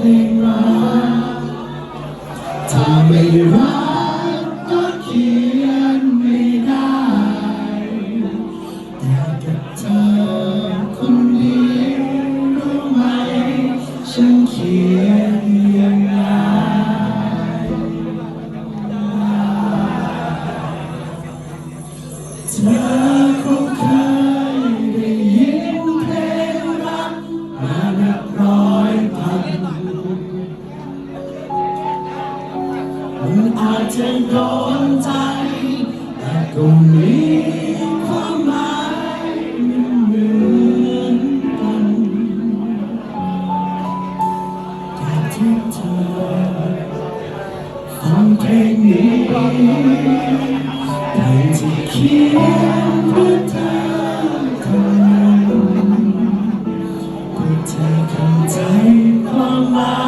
เพลงรักถ้าไม่รัก มันอาจจะโดนใจ แต่ก็มีความหมายเหมือนกันแต่ที่เธอฟังเพลงนี้ไปแต่จะเขียนเพื่อเธอคต่เธอเข้ใจความหมาย